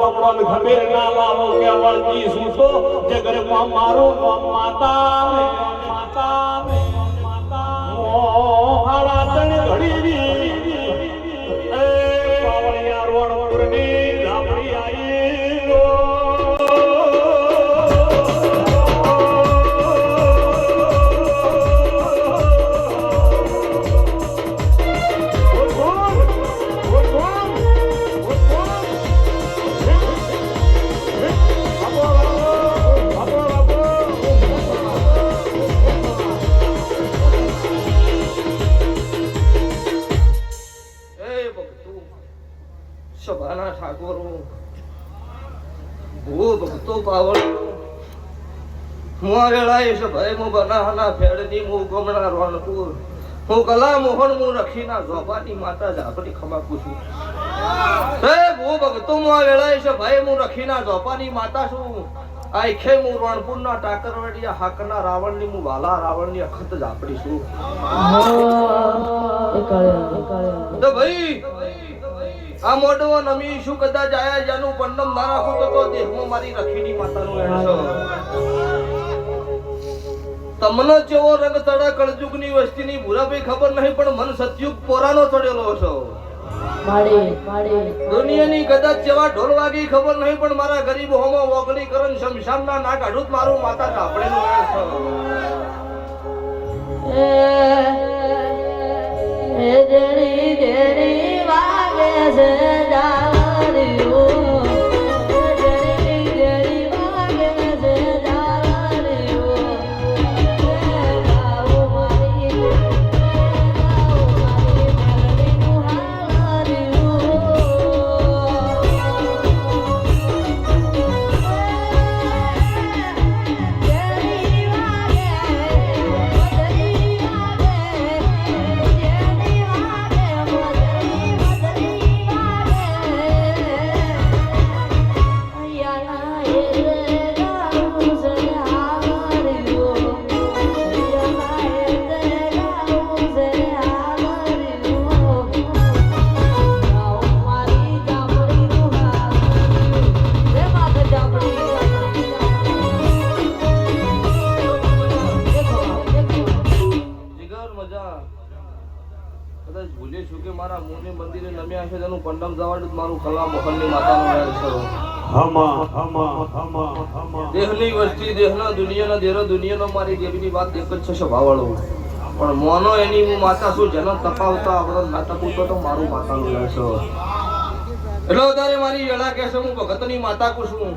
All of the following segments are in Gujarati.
પકડો ને ખમીર ના લાવો કે વળતી શું તો જે ઘરમાં મારું માં માતા માતા માતા મોહાળા તણ ઘડી હું ભય વેળાએ બનાહના ફેડની હું ગમણા રોણપુર હું કલા મોહન હું રખીના ઝોપાની માતા ઝાપડી ખમા પૂછું. હે ભૂ ભક્તો, હું આ વેળાએ સભાએ હું રખીના ઝોપાની માતા છું. આખે હું રણપુરના ટાકરવાડિયા, હાકના રાવણની હું વાલા રાવણની અખત ઝાપડી છું. તો ભાઈ, આ મોઢો નમી શું કદાચ આયા જાનું પંડમ ના રાખું તો દેહમાં મારી રખીની માતાનું એણ છે. તમને જેવો રંગ તડા કળજુગની વસ્તીની ભૂરાભાઈ ખબર નહીં પણ મન સતયુગ પોરાનો ચડેલો છો દુનિયાની કદાચ જેવા ઢોલ વાગી ખબર નહીં પણ મારા ગરીબ હોમો વગડી કરન શમશાનના ના કાઢું મારું માતા ઝાપડેનું એણ છો એ જેરી જેરી વાગે છે મોને મંદિરે નમ્યા છે તેનું કંડમ જવાડું મારું કલા મોહનની માતાનો વેર છે. હમા હમા હમા હમા. દેહની વસ્તી દેહના દુનિયાના દેરો દુનિયાનો મારી દેવીની વાત એક જ છે સ્વભાવવાળો. પણ મોનો એની હું માતા છું જેનો તપાવતા આપણો ના તપુતો તો મારું માતાનું છે. એટલે વધારે મારી વેળા કહેશે હું ભગતની માતા કુ છું.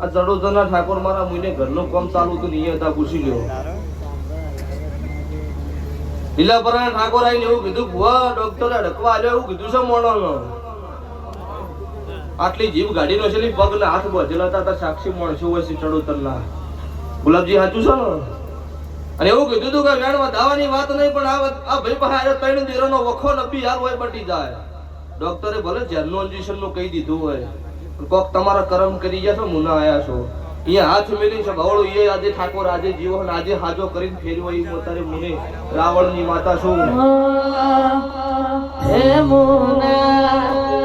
આ જડોદરના ઠાકોર મારા મુઈને ઘરનું કામ ચાલુ હતું નહીં હતા પૂછી લ્યો. લીલાપરાના ઠાકોર આવીને એવું કીધું, ભુવા, ડોક્ટરે અડકવા આવ્યો એવું કીધું છે મોણોનો. આટલી જીવ ગાડીનો છે ને પગ હાથ બજેલા હતા, સાક્ષી સાક્ષી માણસો હોય છે ચડોતરના. ગુલાબજી સાચું છે અને એવું કીધું હતું કે વેણમાં દાવાની વાત નહીં, પણ આ આ ભાઈ પાસે ત્રણ દીરોનો વખો નપી યાર હોય બટી જાય. ડોક્ટરે ભલે જર્નો ઇન્જેક્શનનું કહી દીધું હોય કોક તમારા કરમ કરી ગયા છો, મુના આયા છો. અહીંયા હાથ મેલી છે બાવળો એ આજે ઠાકોર આજે જીવન આજે હાજો કરીને ફેરવો એ મોતારે મુને રાવણની માતા મોના હે મોના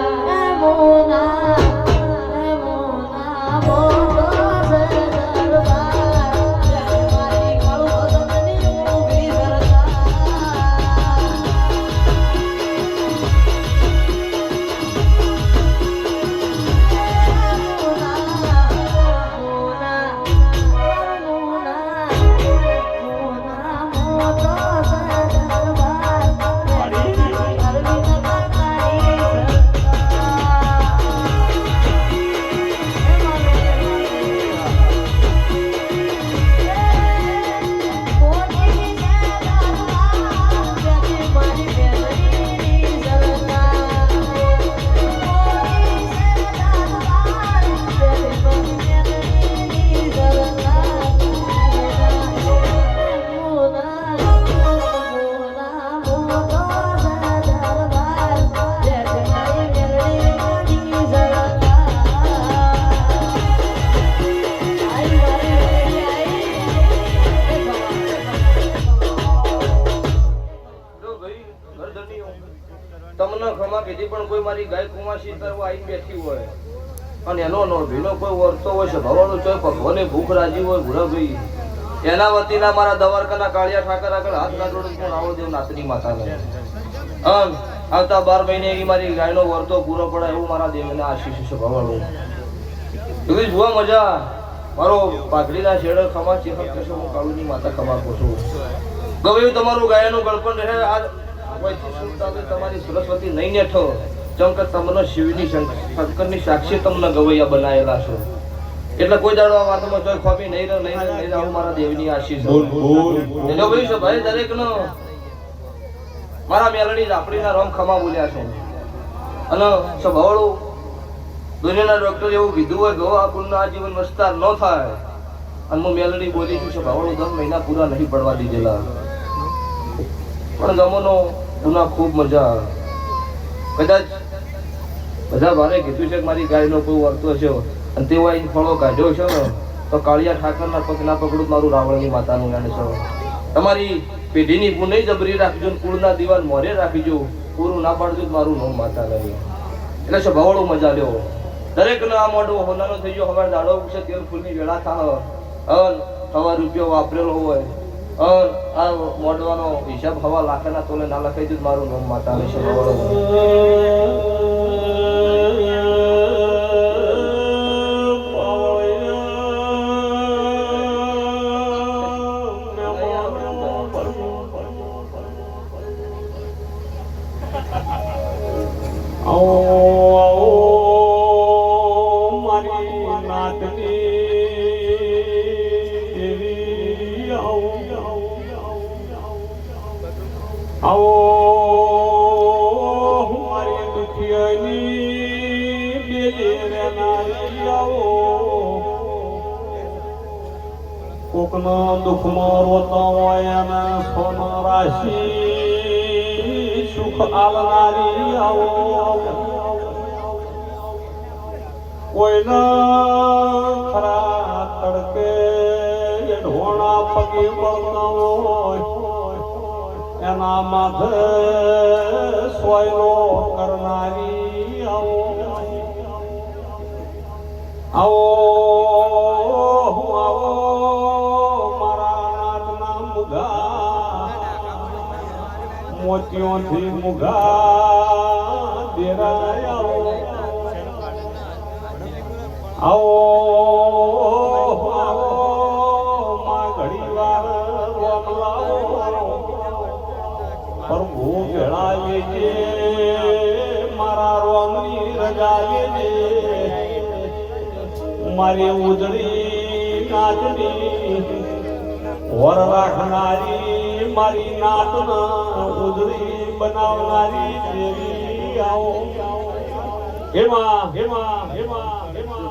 ઘરધણીઓ, તમને ખમા કીધી પણ કોઈ મારી ગાય કુમાસી તરફ આવી બેઠી હોય. અને એનો નો ભીનો કોઈ વર્તો હોય છે ભવાળો ચોય ભગવાને ભૂખ રાજી હોય ભૂરાભાઈ એના વતીના મારા દવારકાના કાળિયા ઠાકર આગળ હાથ કાઢોડું પણ આવો દેવ નાતની માતાને અન આવતા બાર મહિને એ મારી ગાયનો વર્તો પૂરો પડે એવું મારા દેવના આશીષ છે ભવાળો એવી જોવા મજા. મારો પાઘડીના શેડો ખમા ચેહક કશો હું કાળુની માતા ખમા છું. ગવ્યું તમારું ગાયનું ગળપણ રહે. આ તમારી સરસ્વતી નહીં નેઠો. ચમક તમને શિવની શંકરની સાક્ષી તમને ગવૈયા બનાયેલા છો. એટલે કોઈ દાડો આ વાતમાં જોઈ ખોપી નહીં રહે નહીં રહે નહીં આવું મારા દેવની આશીષ બોલ બોલ એટલે ભાઈ છે ભાઈ દરેકનો મારા મેલડી આપણીના રોમ ખમા બોલ્યા છે. અને સ્વભાવળું દુનિયાના ડોક્ટર એવું કીધું હોય ગો આ કુળનો આ જીવન વસ્તાર ન થાય. અને હું મેલડી બોલી છું સ્વભાવળું દસ મહિના પૂરા નહીં પડવા દીધેલા. પણ ગમોનો ગુના ખૂબ મજા આવે. કદાચ બધા ભારે કીધું છે કે મારી ગાયનો કોઈ વર્તો છે અને તેઓ અહીં ફળો કાઢ્યો છે ને, તો કાળિયા ઠાકરના પગના પકડું મારું રાવણની માતાનું જ્ઞાન છે. તમારી પેઢીની પુનઃ જબરી રાખજો કુળના દિવાલ મોરે રાખજો. પૂરું ના પાડજો મારું નોમ માતા નહીં એટલે છે ભવળો મજા લ્યો. દરેક આ મોઢું હોનાનો થઈ ગયો. હવે દાડો છે તેલ ફૂલની વેળા થાહ અન હવા રૂપિયો વાપરેલો હોય. અન આ મોઢવાનો હિસાબ હવા લાખના તોલે ના લખાઈ દઉં મારું નામ માતા નહીં આવો, હું મારી દુખિયાની બેલી રેનારી આવો. કોકનો દુઃખમાં રોતા હોય અને સોના રાશિ સુખ આવનારી આવો. કોઈના ખરા તડકે ઢોણા પગે પડતા હોય. એના માથે સોયલો કરનારી આવો આવો હું આવો મારા નાથના મુગા મોતીઓથી મુઘા દેરાય આવો પ્રભુ ભેળા લેજે મારા રોમની રજા લેજે મારી ઉજળી નાચની વર રાખનારી મારી નાતના ઉજળી બનાવનારી દેવી આવો. હેમા હેમા હેમા હેમા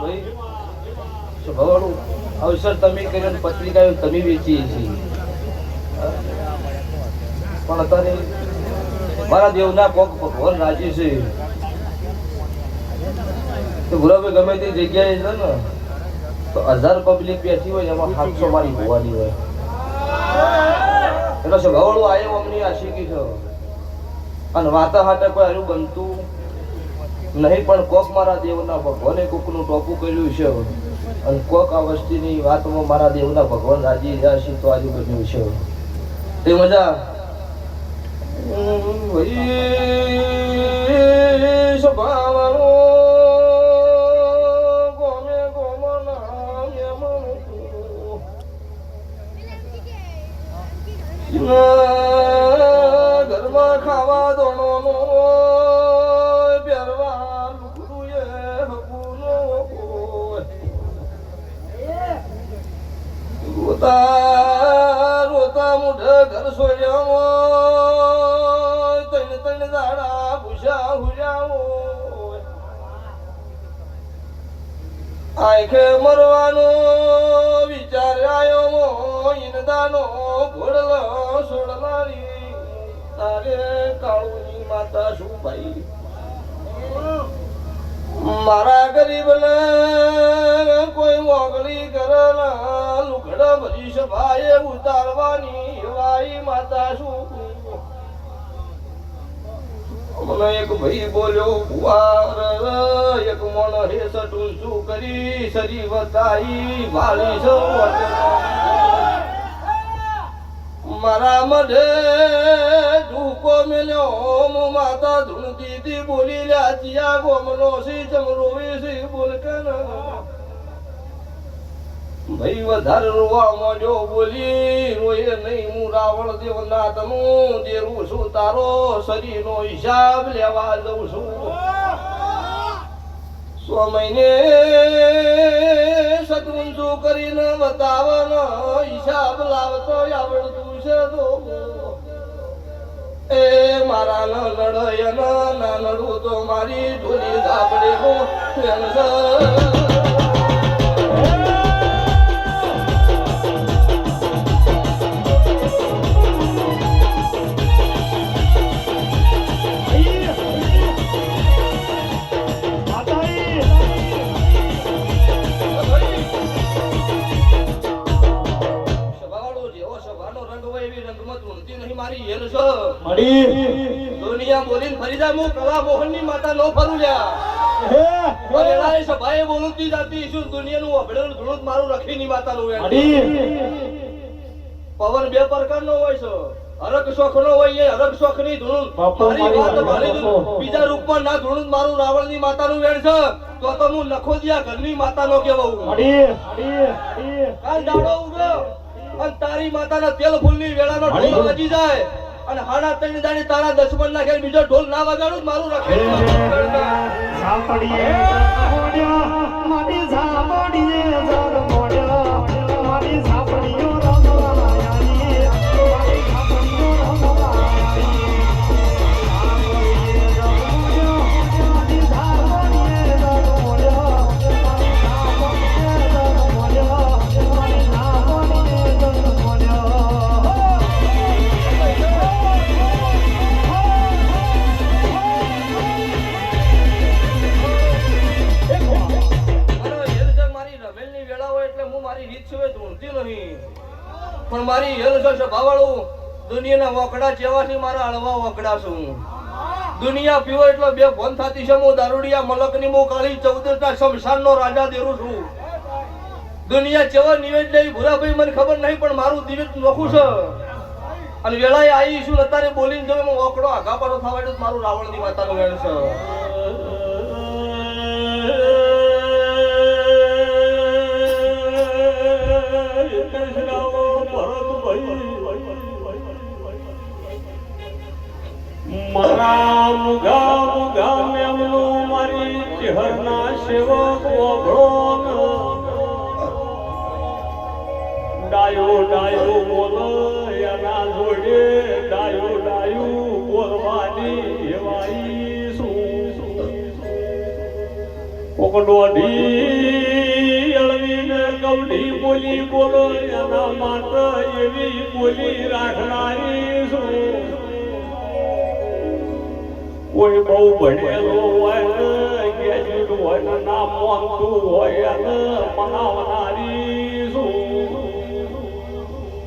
ભવાળું અવસર તમે કર્યો પત્રિકાઓ તમે વેચીએ છીએ. પણ અત્યારે મારા દેવના કોક ભગવાન રાજી છે. તો ગુલાબે ગમે તે જગ્યાએ છે ને, તો હજાર પબ્લિક બેઠી હોય એમાં સાતસો મારી હોવાની હોય. એટલે ભવાળું આયો અમની આશીકી છે. અને વાતા હાટે કોઈ હારું બનતું નહીં, પણ કોક મારા દેવના ભગવાને કોકનું ટોપું કર્યું છે. અને કોક આ વસ્તીની વાતમાં મારા દેવના ભગવાન રાજી છે તો આજુ બન્યું છે. તે મજા સ્વભાવનો ગોમે ગોમના યમનું ના ઘરમાં ખાવા દોણો નો પહેરવા લુગડું એ હકુનો રોતા રોતા મુઢે ઘર સોડ્યા દાડા મરવાનો વિચાર આવ્યો દાનો ઘોડલો સોડલારી તારે કાળુની માતા શું ભાઈ? મારા ગરીબને કોઈ મોગલી કરના લુગડા ભરી સભાએ ઉતારવાની વાઈ માતા શું મને એક ભાઈ બોલ્યો કુવાર એક મન હે સટું શું કરી સરી વતાઈ વાળી છો મારા મઢે ધૂકો મેલ્યો, મો માતા ધૂણતી બોલી લ્યા ચિયા ગોમનો સી ચમરો સી બોલ કન ભાઈ વધારે રોવા માંડ્યો બોલી રોયે નહીં હું રાવણ દેવનાથનું દેરું છું તારો શરીરનો હિસાબ લેવા જઉં છું. સો મહિને સદવંશો કરીને બતાવવાનો હિસાબ લાવતો આવડતું છે એ મારા ન લડાય ના લડવું તો મારી ઢોલી ધાબડે હું નહીં મારી હેલ છો. મડી. દુનિયા બોલીને ફરી જા હું કલા મોહનની માતા નો ફરું લ્યા હે સભાએ બોલતી જાતી શું દુનિયાનું અભડેલું ઘણું મારું રખીની માતાનું વેણ. મળી પવન બે પ્રકારનો હોય છે. હરક શોખનો હોય એ હરક શોખની ની બાપુ, મારી વાત. ધૂણ બીજા રૂપમાં ના મારું જ ની માતા નું વેણ છે. તો તો હું નખોદિયા ઘરની માતા નો મળી કાલ દાડો ઉગ્યો અને તારી માતાના તેલ ફૂલની વેળાનો ઢોલ વાજી જાય. અને હાડા ત્રણ દાડી તારા દસમન ના ઘેર બીજો ઢોલ ના વગાડું મારું રખેલું સાંભળીએ મારી ઝાપડીએ પણ મારી હેલ છે ભાવાળું દુનિયાના વોકડા ચેવાથી મારા હળવા વોકડા છું. દુનિયા પીવો એટલે બે ફોન થતી છે, હું દારૂડિયા મલકની હું કાળી ચૌદસના શમશાનનો રાજા દેરું છું. દુનિયા ચેવા નિવેદ લઈ ભૂરાભાઈ મને ખબર નહીં, પણ મારું દિવેદ નોખું છે. અને વેળાએ આવી શું અત્યારે બોલીને જો એમાં વોકડો આઘા પાડો થવા મારું રાવણની માતાનું વેણ છે. મારી ચહેરના સેવક ઓઘળો ડાયો ડાયો બોલો એના જોડે, ડાયો, ડાયું, બોલવાની એવાઈ શું? કોકડોઢી અળવીને કવડી બોલી બોલો એના માટે એવી બોલી રાખનારી કોઈ બહુ ભણેલો હોય เด้วยนะนามอนตัวเอเอมนาวนาย